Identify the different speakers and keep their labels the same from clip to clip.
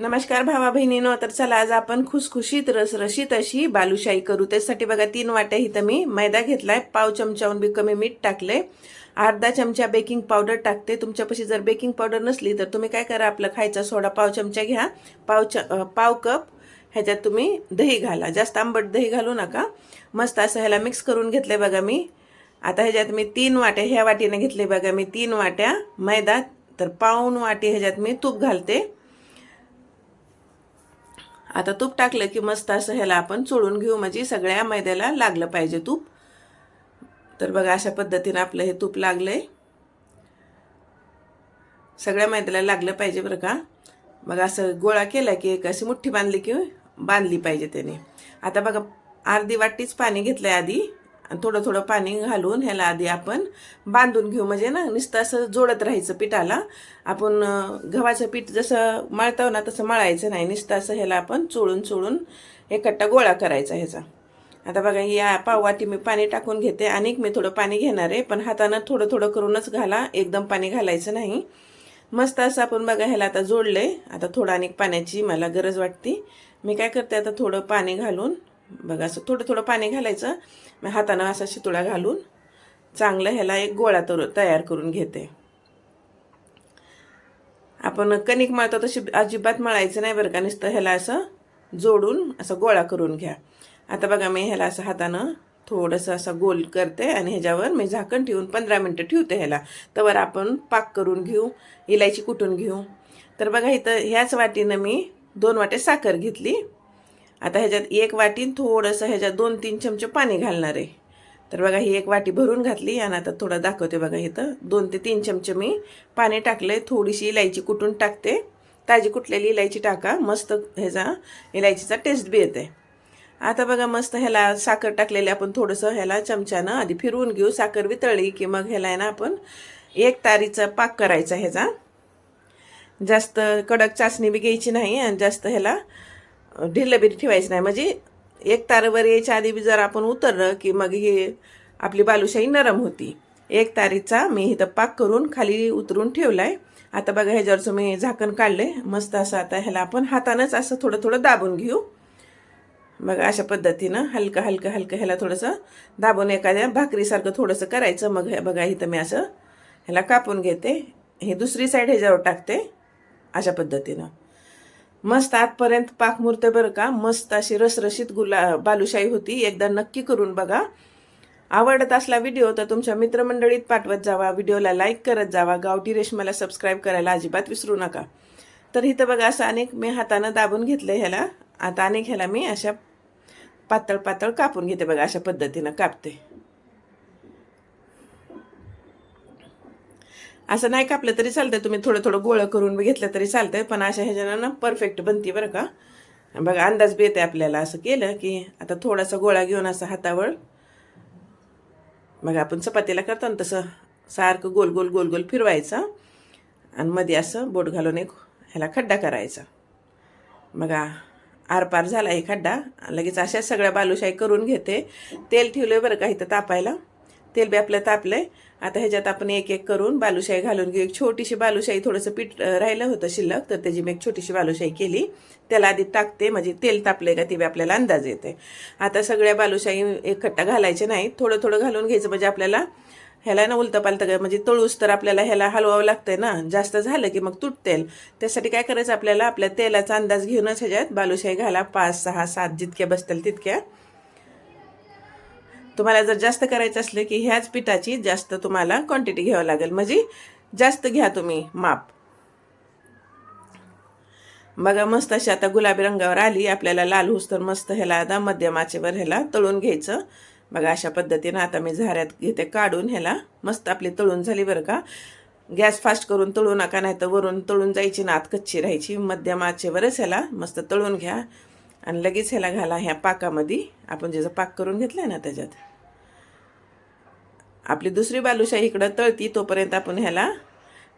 Speaker 1: नमस्कार भावा बहिणीनो तर चला आज आपण खुसखुशीत रसरशीत अशी बालुशाही करू. त्यासाठी बघा तीन वाट्या इथं मी मैदा घेतलाय पाव चमच्याहून बी कमी मीठ टाकले अर्धा चमचा बेकिंग पावडर टाकते. तुमच्यापाशी जर बेकिंग पावडर नसली तर तुम्ही काय करा आपला खायचा सोडा पाव चमचा घ्या पाव च पाव कप ह्याच्यात तुम्ही दही घाला. जास्त आंबट दही घालू नका. मस्त असं ह्याला मिक्स करून घेतलंय बघा मी. आता ह्याच्यात मी तीन वाट्या ह्या वाटीने घेतले बघा मी तीन वाट्या मैदा तर पाऊन वाटी ह्याच्यात मी तूप घालते. आता तूप टाकलं की मस्त असं ह्याला आपण चोळून घेऊ. म्हणजे सगळ्या मैद्याला लागलं पाहिजे तूप. तर बघा अशा पद्धतीनं आपलं हे तूप लागलंय. सगळ्या मैद्याला लागलं पाहिजे बरं का? मग असं गोळा केला की एक अशी मुठ्ठी बांधली की बांधली पाहिजे त्याने. आता बघा अर्धी वाटीच पाणी घेतलंय आधी. आणि थोडं थोडं पाणी घालून ह्याला आधी आपण बांधून घेऊ. म्हणजे ना नुसतं असं जोडत राहायचं पिठाला. आपण गव्हाचं पीठ जसं मळतो ना तसं मळायचं नाही. नुसतं असं ह्याला आपण चोळून चोळून एकट्टा गोळा करायचा ह्याचा. आता बघा या पाववाटी मी पाणी टाकून घेते. आणि मी थोडं पाणी घेणार आहे पण हातानं थोडं थोडं करूनच घाला. एकदम पाणी घालायचं नाही. मस्त असं आपण बघा ह्याला आता जोडलंय. आता थोडं आणि पाण्याची मला गरज वाटते. मी काय करते आता थोडं पाणी घालून बघा असं थोडं थोडं पाणी घालायचं. मी हातानं असा शितुळा घालून चांगलं ह्याला एक गोळा तर तयार करून घेते. आपण कणिक मळतो तशी अजिबात मळायचं नाही बरं का नुसतं ह्याला असं जोडून असं गोळा करून घ्या. आता बघा मी ह्याला असं हातानं थोडंसं असं गोल करते आणि ह्याच्यावर मी झाकण ठेवून पंधरा मिनटं ठेवते ह्याला. तर आपण पाक करून घेऊ इलायची कुटून घेऊ. तर बघा इथं ह्याच वाटीनं मी दोन वाटे साखर घेतली. आता ह्याच्यात एक वाटीन थोडंसं ह्याच्यात दोन तीन चमचे पाणी घालणार आहे. तर बघा ही एक वाटी भरून घातली आणि आता थोडं दाखवते बघा इथं. दोन ते तीन चमचे मी पाणी टाकले थोडीशी इलायची कुटून टाकते. ताजी कुटलेली इलायची टाका. मस्त ह्याचा इलायचीचा टेस्ट बी येते. आता बघा मस्त ह्याला साखर टाकलेली आपण थोडंसं ह्याला चमच्यानं आधी फिरवून घेऊ. साखर वितळली की मग ह्याला आहे ना आपण एक तारीचा पाक करायचा ह्याचा. जास्त कडक चाचणी बी घ्यायची नाही आणि जास्त ह्याला ढिल्लं ठेवायची नाही. म्हणजे एक तारवर यायच्या आधी बी जर आपण उतरलं की मग हे आपली बालुशाही नरम होती. एक तारीचा मी इथं पाक करून खाली उतरून ठेवला आहे आता बघा ह्याच्यावरचं मी झाकण काढलं आहे मस्त असं आता ह्याला आपण हातानंच असं थोडं थोडं दाबून घेऊ. बघा अशा पद्धतीनं हलकं हलकं हलकं ह्याला थोडंसं दाबून एखाद्या भाकरीसारखं थोडंसं करायचं. मग हे बघा इथं मी असं ह्याला कापून घेते. हे दुसरी साईड ह्याच्यावर टाकते. अशा पद्धतीनं. मस्त आतपर्यंत पाक मुरते बरं का? मस्त अशी रसरशीत गुला बालुशाही होती. एकदा नक्की करून बघा. आवडत असला व्हिडिओ तर तुमच्या मित्रमंडळीत पाठवत जावा. व्हिडिओला लाईक करत जावा. गावठी रेशमाला सबस्क्राईब करायला अजिबात विसरू नका. तर इथं बघा असं अनेक मी हातानं दाबून घेतलं ह्याला. आता अनेक ह्याला मी अशा पातळ पातळ कापून घेते बघा अशा पद्धतीनं कापते. असं नाही कापलं तरी चालतंय तुम्ही थोडं थोडं गोळं करून घेतलं तरी चालतंय पण अशा ह्याच्यानं ना परफेक्ट बनते बरं का. बघा अंदाज बी येते आपल्याला असं केलं की आता थोडासा गोळा घेऊन असं हातावर. बघा आपण चपातीला करतो ना तसं सारखं गोल गोल गोल गोल फिरवायचं आणि मध्ये असं बोट घालून एक ह्याला खड्डा करायचा. बघा आरपार झाला आहे खड्डा लगेच अशा सगळ्या बालुशाही करून घेते. तेल ठेवलं बरं का इथं तापायला. तेल बी आपलं आहे आता ह्याच्यात आपण एक एक करून बालुशाही घालून घेऊ. एक छोटीशी बालुशाही थोडंसं पीठ राहिलं होतं शिल्लक तर त्याची मी एक छोटीशी बालुशाही केली. त्याला आधी टाकते म्हणजे तेल तापलंय का ते बी आपल्याला अंदाज येते आता सगळ्या बालुशाही एकखट्टा घालायचे नाही थोडं थोडं घालून घ्यायचं म्हणजे आपल्याला ह्याला ना उलतं पालतं म्हणजे तळूस तर आपल्याला ह्याला हलवावं लागतंय ना. जास्त झालं की मग तुटतेल. त्यासाठी काय करायचं आपल्याला? आपल्या तेलाचा अंदाज घेऊनच ह्याच्यात बालुशाही घाला. पाच सहा सात जितक्या बसतील तितक्या. तुम्हाला जर जास्त करायचं असलं की ह्याच पिठाची जास्त तुम्हाला क्वांटिटी घ्यावं लागेल. म्हणजे जास्त घ्या तुम्ही माप. बघा मस्त अशी आता गुलाबी रंगावर आली. आपल्याला लाल होस तर मस्त ह्याला आता मध्यम आचेवर ह्याला तळून घ्यायचं. बघा अशा पद्धतीनं आता मी झाऱ्यात घेते काढून ह्याला. मस्त आपली तळून झाली बरं का. गॅस फास्ट करून तळू नका नाही तर वरून तळून जायची ना आत कच्ची राहायची. मध्यम आचेवरच ह्याला मस्त तळून घ्या. आणि लगेच ह्याला घाला ह्या पाकामध्ये. आपण ज्याचा पाक करून घेतला ना त्याच्यात. आपली दुसरी बालुशाही इकडं तळती तोपर्यंत आपण ह्याला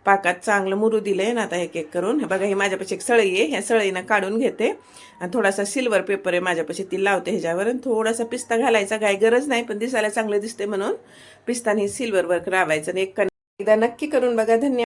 Speaker 1: पाकात चांगलं मुरू दिलंय ना आता एक एक करून. हे बघा ही माझ्यापाशी एक सळई आहे. ह्या सळईनं काढून घेते. आणि थोडासा सिल्वर पेपर आहे माझ्यापाशी ती लावते ह्याच्यावर. आणि थोडासा पिस्ता घालायचा काय गरज नाही पण दिसायला चांगलं दिसते म्हणून पिस्ताने सिल्वर वर्क रावायचं. आणि एक एकदा नक्की करून बघा. धन्यवाद.